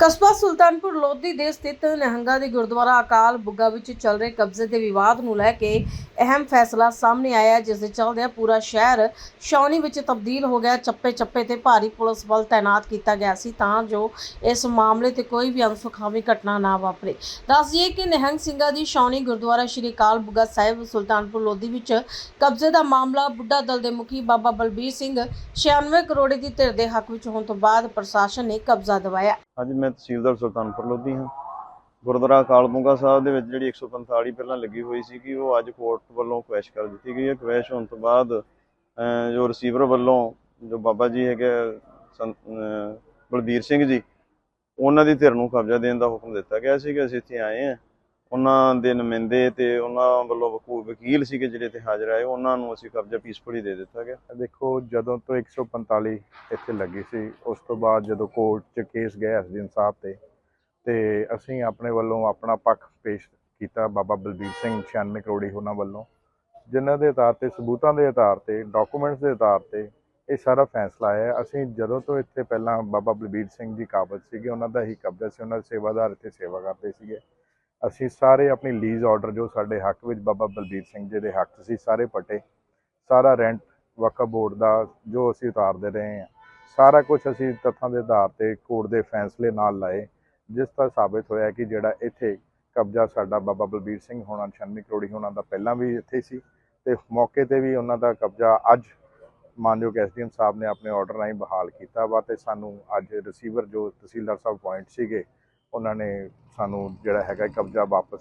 ਕਸਬਾ ਸੁਲਤਾਨਪੁਰ ਲੋਧੀ ਦੇ ਸਥਿਤ ਨਿਹੰਗਾ ਦੀ ਗੁਰਦੁਆਰਾ ਅਕਾਲ ਬੁੱਗਾ ਵਿੱਚ ਚੱਲ ਰਹੇ ਕਬਜ਼ੇ ਦੇ ਵਿਵਾਦ ਨੂੰ ਲੈ ਕੇ ਅਹਿਮ ਫੈਸਲਾ ਸਾਹਮਣੇ ਆਇਆ ਜਿਸ ਦੇ ਚੱਲਦਿਆਂ ਪੂਰਾ ਸ਼ਹਿਰ ਛਾਉਣੀ ਵਿੱਚ ਤਬਦੀਲ ਹੋ ਗਿਆ। ਚੱਪੇ ਚੱਪੇ ਤੇ ਭਾਰੀ ਪੁਲਿਸ ਬਲ ਤਾਇਨਾਤ ਕੀਤਾ ਗਿਆ ਸੀ ਤਾਂ ਜੋ ਇਸ ਮਾਮਲੇ ਤੇ ਕੋਈ ਵੀ ਅਨਸੁਖਾਵੀ ਘਟਨਾ ਨਾ ਵਾਪਰੇ। ਦੱਸ ਦਈਏ ਕਿ ਨਿਹੰਗ ਸਿੰਘਾਂ ਦੀ ਛਾਉਣੀ ਗੁਰਦੁਆਰਾ ਸ਼੍ਰੀ ਅਕਾਲ ਬੁੱਗਾ ਸਾਹਿਬ ਸੁਲਤਾਨਪੁਰ ਲੋਧੀ ਵਿੱਚ ਕਬਜ਼ੇ ਦਾ ਮਾਮਲਾ ਬੁੱਢਾ ਦਲ ਦੇ ਮੁਖੀ ਬਾਬਾ ਬਲਬੀਰ ਸਿੰਘ 96 ਕਰੋੜ ਦੀ ਧਿਰ ਦੇ ਹੱਕ ਵਿੱਚ ਹੋਣ ਤੋਂ ਬਾਅਦ ਪ੍ਰਸ਼ਾਸਨ ਨੇ ਕਬਜ਼ਾ ਦਿਵਾਇਆ ਅੱਜ ਮੈਂ ਤਹਿਸੀਲਦਾਰ ਸੁਲਤਾਨਪੁਰ ਲੋਧੀ ਹਾਂ। ਗੁਰਦੁਆਰਾ ਕਾਲਬੁੰਗਾ ਸਾਹਿਬ ਦੇ ਵਿੱਚ ਜਿਹੜੀ 145 ਪਹਿਲਾਂ ਲੱਗੀ ਹੋਈ ਸੀ ਕਿ ਉਹ ਅੱਜ ਕੋਰਟ ਵੱਲੋਂ ਕੁਐਸ਼ ਕਰ ਦਿੱਤੀ ਗਈ ਹੈ। ਕੁਐਸ਼ ਹੋਣ ਤੋਂ ਬਾਅਦ ਜੋ ਰਿਸੀਵਰ ਵੱਲੋਂ ਜੋ ਬਾਬਾ ਜੀ ਹੈਗੇ ਸੰਤ ਬਲਬੀਰ ਸਿੰਘ ਜੀ, ਉਹਨਾਂ ਦੀ ਧਿਰ ਨੂੰ ਕਬਜ਼ਾ ਦੇਣ ਦਾ ਹੁਕਮ ਦਿੱਤਾ ਗਿਆ ਸੀ ਕਿ ਅਸੀਂ ਇੱਥੇ ਆਏ ਹਾਂ। ਉਹਨਾਂ ਦੇ ਨੁਮਾਇੰਦੇ ਤੇ ਉਹਨਾਂ ਵੱਲੋਂ ਵਕੂ- ਵਕੀਲ ਸੀਗੇ ਜਿਹੜੇ ਇੱਥੇ ਹਾਜ਼ਰ ਆਏ, ਉਹਨਾਂ ਨੂੰ ਅਸੀਂ ਕਬਜ਼ਾ ਪੀਸਫੁਲੀ ਦੇ ਦਿੱਤਾ ਗਿਆ। ਦੇਖੋ, ਜਦੋਂ ਤੋਂ 145 ਇੱਥੇ ਲੱਗੀ ਸੀ, ਉਸ ਤੋਂ ਬਾਅਦ ਜਦੋਂ ਕੋਰਟ 'ਚ ਕੇਸ ਗਿਆ ਐਸਡੀਐਮ ਸਾਹਿਬ ਤੇ ਤੇ ਅਸੀਂ ਆਪਣੇ ਵੱਲੋਂ ਆਪਣਾ ਪੱਖ ਪੇਸ਼ ਕੀਤਾ ਬਾਬਾ ਬਲਬੀਰ ਸਿੰਘ 96 ਕਰੋੜੀ ਉਹਨਾਂ ਵੱਲੋਂ, ਜਿਨ੍ਹਾਂ ਦੇ ਆਧਾਰ ਤੇ, ਸਬੂਤਾਂ ਦੇ ਆਧਾਰ ਤੇ ਡਾਕੂਮੈਂਟਸ ਦੇ ਆਧਾਰ ਤੇ ਇਹ ਸਾਰਾ ਫੈਸਲਾ ਹੈ ਅਸੀਂ ਜਦੋਂ ਤੋਂ ਇੱਥੇ ਪਹਿਲਾਂ ਬਾਬਾ ਬਲਬੀਰ ਸਿੰਘ ਜੀ ਕਾਬਜ ਸੀਗੇ, ਉਹਨਾਂ ਦਾ ਹੀ ਕਬਜ਼ਾ ਸੀ, ਉਹਨਾਂ ਦੇ ਸੇਵਾਦਾਰ ਇੱਥੇ ਸੇਵਾ ਕਰਦੇ ਸੀਗੇ। ਅਸੀਂ ਸਾਰੇ ਆਪਣੀ ਲੀਜ਼ ਆਰਡਰ ਜੋ ਸਾਡੇ ਹੱਕ ਵਿੱਚ ਬਾਬਾ ਬਲਬੀਰ ਸਿੰਘ ਜੀ ਦੇ ਹੱਕ ਸੀ, ਸਾਰੇ ਪਟੇ। ਸਾਰਾ ਰੈਂਟ ਵਕਫ ਬੋਰਡ ਦਾ ਜੋ ਅਸੀਂ ਉਤਾਰਦੇ ਰਹੇ ਹਾਂ। ਸਾਰਾ ਕੁਝ ਅਸੀਂ ਤੱਥਾਂ ਦੇ ਆਧਾਰ ਤੇ ਕੋਰਟ ਦੇ ਫੈਸਲੇ ਨਾਲ ਲਾਏ, ਜਿਸ ਦਾ ਸਾਬਿਤ ਹੋਇਆ ਕਿ ਜਿਹੜਾ ਇੱਥੇ ਕਬਜ਼ਾ ਸਾਡਾ ਬਾਬਾ ਬਲਬੀਰ ਸਿੰਘ ਹੋਣਾ 96 ਕਰੋੜੀ ਹੋਣਾ ਦਾ ਪਹਿਲਾਂ ਵੀ ਇੱਥੇ ਸੀ ਤੇ ਮੌਕੇ ਤੇ ਵੀ ਉਹਨਾਂ ਦਾ ਕਬਜ਼ਾ ਅੱਜ ਮਾਨਯੋਗ ਐਸਡੀਐਮ ਸਾਹਿਬ ਨੇ ਆਪਣੇ ਆਰਡਰ ਰਾਹੀਂ ਬਹਾਲ ਕੀਤਾ ਵਾ ਤੇ ਸਾਨੂੰ ਅੱਜ ਰਿਸੀਵਰ ਜੋ ਤਹਿਸੀਲਦਾਰ ਸਾਹਿਬ ਪੁਆਇੰਟ ਸੀਗੇ ਉਹਨਾਂ ਨੇ ਸਾਨੂੰ ਜਿਹੜਾ ਹੈਗਾ ਕਬਜ਼ਾ ਵਾਪਸ,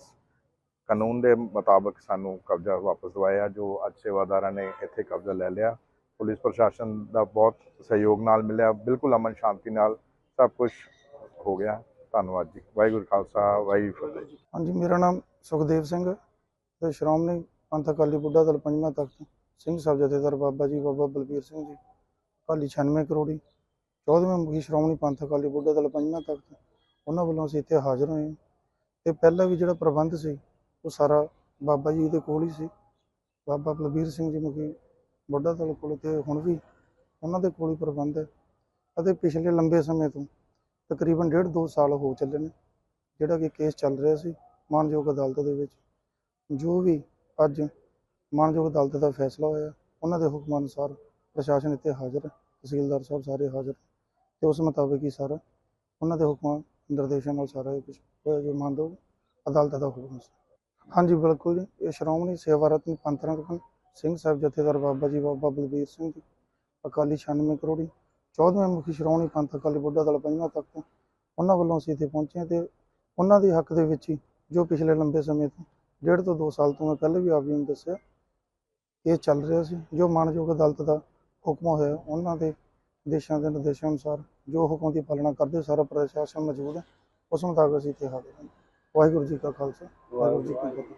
ਕਾਨੂੰਨ ਦੇ ਮੁਤਾਬਕ ਸਾਨੂੰ ਕਬਜ਼ਾ ਵਾਪਸ ਦਵਾਇਆ, ਜੋ ਅੱਜ ਸੇਵਾਦਾਰਾਂ ਨੇ ਇੱਥੇ ਕਬਜ਼ਾ ਲੈ ਲਿਆ। ਪੁਲਿਸ ਪ੍ਰਸ਼ਾਸਨ ਦਾ ਬਹੁਤ ਸਹਿਯੋਗ ਨਾਲ ਮਿਲਿਆ, ਬਿਲਕੁਲ ਅਮਨ ਸ਼ਾਂਤੀ ਨਾਲ ਸਭ ਕੁਝ ਹੋ ਗਿਆ। ਧੰਨਵਾਦ ਜੀ। ਵਾਹਿਗੁਰੂ ਖਾਲਸਾ, ਵਾਹਿਗੁਰੂ ਫਤਿਹ ਜੀ। ਹਾਂਜੀ, ਮੇਰਾ ਨਾਮ ਸੁਖਦੇਵ ਸਿੰਘ ਤੇ ਸ਼੍ਰੋਮਣੀ ਪੰਥ ਅਕਾਲੀ ਬੁੱਢਾ ਦਲ ਪੰਜਵਾਂ ਤਖਤ ਸਿੰਘ ਸਾਹਿਬ ਜਥੇਦਾਰ ਬਾਬਾ ਜੀ, ਬਾਬਾ ਬਲਬੀਰ ਸਿੰਘ ਜੀ, ਅਕਾਲੀ 96 ਕਰੋੜੀ 14ਵੇਂ ਮੁਖੀ ਸ਼੍ਰੋਮਣੀ ਪੰਥ ਅਕਾਲੀ ਬੁੱਢਾ ਦਲ ਪੰਜਵਾਂ ਤਖਤ ਉਹਨਾਂ ਵੱਲੋਂ ਅਸੀਂ ਇੱਥੇ ਹਾਜ਼ਰ ਹੋਏ ਹਾਂ। ਤੇ ਪਹਿਲਾਂ ਵੀ ਜਿਹੜਾ ਪ੍ਰਬੰਧ ਸੀ, ਉਹ ਸਾਰਾ ਬਾਬਾ ਜੀ ਦੇ ਕੋਲ ਹੀ ਸੀ। ਬਾਬਾ ਬਲਬੀਰ ਸਿੰਘ ਜੀ ਮੁਖੀ, ਬੁੱਢਾ ਦਲ ਕੋਲ ਤੇ ਹੁਣ ਵੀ ਉਹਨਾਂ ਦੇ ਕੋਲ ਹੀ ਪ੍ਰਬੰਧ ਹੈ। ਅਤੇ ਪਿਛਲੇ ਲੰਬੇ ਸਮੇਂ ਤੋਂ ਤਕਰੀਬਨ ਡੇਢ ਦੋ ਸਾਲ ਹੋ ਚੱਲੇ ਨੇ, ਜਿਹੜਾ ਕਿ ਕੇਸ ਚੱਲ ਰਿਹਾ ਸੀ ਮਾਨਯੋਗ ਅਦਾਲਤ ਦੇ ਵਿੱਚ। ਜੋ ਵੀ ਅੱਜ ਮਾਨਯੋਗ ਅਦਾਲਤ ਦਾ ਫੈਸਲਾ ਹੋਇਆ, ਉਹਨਾਂ ਦੇ ਹੁਕਮ ਅਨੁਸਾਰ ਪ੍ਰਸ਼ਾਸਨ ਇੱਥੇ ਹਾਜ਼ਰ ਹੈ। ਤਹਿਸੀਲਦਾਰ ਸਾਹਿਬ ਸਾਰੇ ਹਾਜ਼ਰ ਤੇ ਉਸ ਮੁਤਾਬਕ ਹੀ ਸਾਰਾ ਉਹਨਾਂ ਦੇ ਹੁਕਮਾਂ ਨਿਰਦੇਸ਼ਾਂ ਨਾਲ ਸਾਰਾ ਇਹ ਕੁਝ ਜੋ ਮਾਨਯੋਗ ਅਦਾਲਤ ਦਾ ਹੁਕਮ ਸੀ ਹਾਂਜੀ, ਬਿਲਕੁਲ ਜੀ, ਇਹ ਸ਼੍ਰੋਮਣੀ ਸੇਵਾ ਰਤਨ ਪੰਥ ਰਤਨ ਸਿੰਘ ਸਾਹਿਬ ਜਥੇਦਾਰ ਬਾਬਾ ਜੀ, ਬਾਬਾ ਬਲਬੀਰ ਸਿੰਘ ਜੀ, ਅਕਾਲੀ 96 ਕਰੋੜੀ 14ਵੇਂ ਮੁਖੀ ਸ਼੍ਰੋਮਣੀ ਪੰਥ ਅਕਾਲੀ ਬੁੱਢਾ ਦਲ ਪੰਜਵਾਂ ਤੱਕ ਉਹਨਾਂ ਵੱਲੋਂ ਅਸੀਂ ਇੱਥੇ ਪਹੁੰਚੇ ਹਾਂ ਤੇ ਉਹਨਾਂ ਦੇ ਹੱਕ ਦੇ ਵਿੱਚ ਹੀ ਜੋ ਪਿਛਲੇ ਲੰਬੇ ਸਮੇਂ ਤੋਂ, ਡੇਢ ਤੋਂ 2 ਸਾਲ ਤੋਂ ਮੈਂ ਪਹਿਲੇ ਵੀ ਆਪ ਜੀ ਨੂੰ ਦੱਸਿਆ, ਇਹ ਚੱਲ ਰਿਹਾ ਸੀ। ਜੋ ਮਾਨਯੋਗ ਅਦਾਲਤ ਦਾ ਹੁਕਮ ਹੋਇਆ, ਉਹਨਾਂ ਦੇ ਦੇਸ਼ਾਂ ਦੇ ਨਿਰਦੇਸ਼ਾਂ ਅਨੁਸਾਰ ਜੋ ਹੁਕਮ ਦੀ ਪਾਲਣਾ ਕਰਦੇ ਸਾਰਾ ਪ੍ਰਸ਼ਾਸਨ ਮੌਜੂਦ ਹੈ, ਉਸ ਮੁਤਾਬਕ ਅਸੀਂ ਇੱਥੇ ਹਾਜ਼ਰ ਹਾਂ। ਵਾਹਿਗੁਰੂ ਜੀ ਕਾ ਖਾਲਸਾ, ਵਾਹਿਗੁਰੂ ਜੀ ਕੀ ਫਤਿਹ।